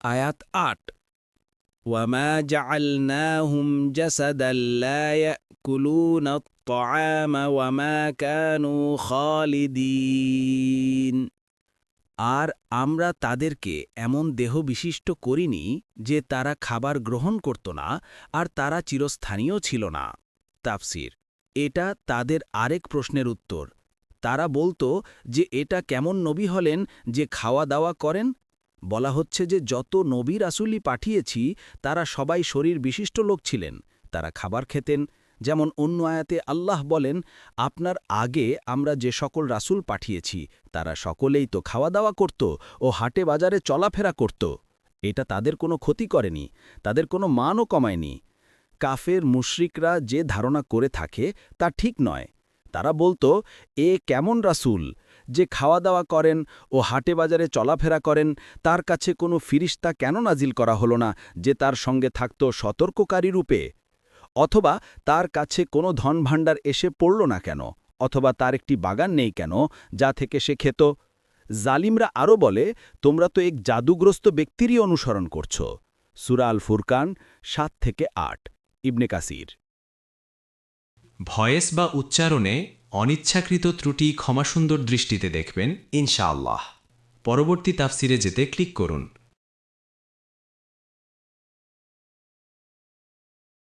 আয়াত আট وما جعلناهم جسدا لا يأكلون الطعام وما كانوا خالدين আর আমরা তাদেরকে এমন দেহ বিশিষ্ট করিনি যে তারা খাবার গ্রহণ করত না আর তারা চিরস্থানীয় ছিল না তাফসির এটা তাদের আরেক প্রশ্নের উত্তর তারা বলতো যে এটা কেমন নবী হলেন যে খাওয়া দাওয়া করেন বলা হচ্ছে যে যত নবী রাসুলি পাঠিয়েছি, তারা সবাই শরীর বিশিষ্ট লোক ছিলেন। তারা খাবার খেতেন। যেমন অন্য আয়াতে আল্লাহ বলেন, আপনার আগে আমরা যে সকল রাসূল পাঠিয়েছি, তারা সকলেই তো খাওয়া দাওয়া করত ও হাটে বাজারে চলাফেরা করত। এটা তাদের কোনো ক্ষতি করেনি, তাদের কোনো মানও কমায়নি। কাফের মুশরিকরা যে ধারণা করে থাকে, তা ঠিক নয়। তারা বলতো, এ কেমন রাসূল? যে খাওয়া দাওয়া করেন ও হাটে বাজারে চলাফেরা করেন, তার কাছে কোনো ফিরিস্তা কেন নাজিল করা হলো না যে তার সঙ্গে থাকত সতর্ককারী রূপে? অথবা তার কাছে কোনো ধনভাণ্ডার এসে পড়ল না কেন? অথবা তার একটি বাগান নেই কেন যা থেকে সে খেত? জালিমরা আরও বলে, তোমরা তো এক জাদুগ্রস্ত ব্যক্তিরই অনুসরণ করছ। সুরা আল ফুরকান, সাত থেকে আট। ইবনে কাসির। ভয়েস বা উচ্চারণে অনিচ্ছাকৃত ত্রুটি ক্ষমাসুন্দর দৃষ্টিতে দেখবেন ইনশাআল্লাহ। পরবর্তী তাফসিরে যেতে ক্লিক করুন।